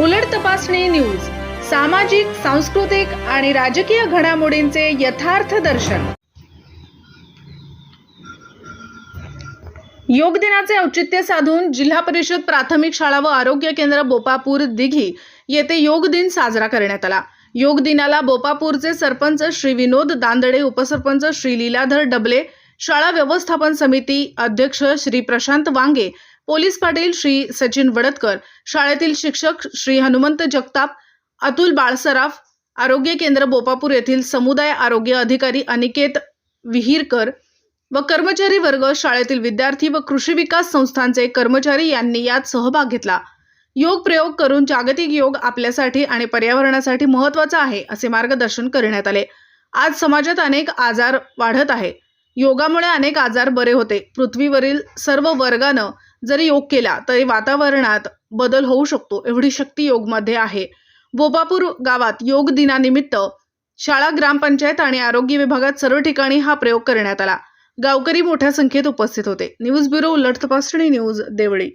उलट तपासणी न्यूज सामाजिक सांस्कृतिक आणि राजकीय घडामोडींचे यथार्थ दर्शन. योग दिनाचे औचित्य साधून जिल्हा परिषद प्राथमिक शाळा व आरोग्य केंद्र बोपापूर दिघी येथे योग दिन साजरा करण्यात आला. योग दिनाला बोपापूरचे सरपंच श्री विनोद दांदडे उपसरपंच श्री लीलाधर डबले शाळा व्यवस्थापन समिती अध्यक्ष श्री प्रशांत वांगे पोलीस पाटील श्री सचिन वडतकर शाळेतील शिक्षक श्री हनुमंत जगताप अतुल बाळसराफ आरोग्य केंद्र बोपापूर येथील समुदाय आरोग्य अधिकारी अनिकेत विहीरकर व कर्मचारी वर्ग शाळेतील विद्यार्थी व कृषी विकास संस्थांचे कर्मचारी यांनी यात सहभाग घेतला. योग प्रयोग करून जागतिक योग आपल्यासाठी आणि पर्यावरणासाठी महत्त्वाचा आहे असे मार्गदर्शन करण्यात आले. आज समाजात अनेक आजार वाढत आहे. योगामुळे अनेक आजार बरे होते. पृथ्वीवरील सर्व वर्गानं जरी योग केला तरी वातावरणात बदल होऊ शकतो एवढी शक्ती योगमध्ये आहे. बोबापूर गावात योग दिनानिमित्त शाळा ग्रामपंचायत आणि आरोग्य विभागात सर्व ठिकाणी हा प्रयोग करण्यात आला. गावकरी मोठ्या संख्येत उपस्थित होते. न्यूज ब्युरो उलट तपासणी न्यूज देवळी.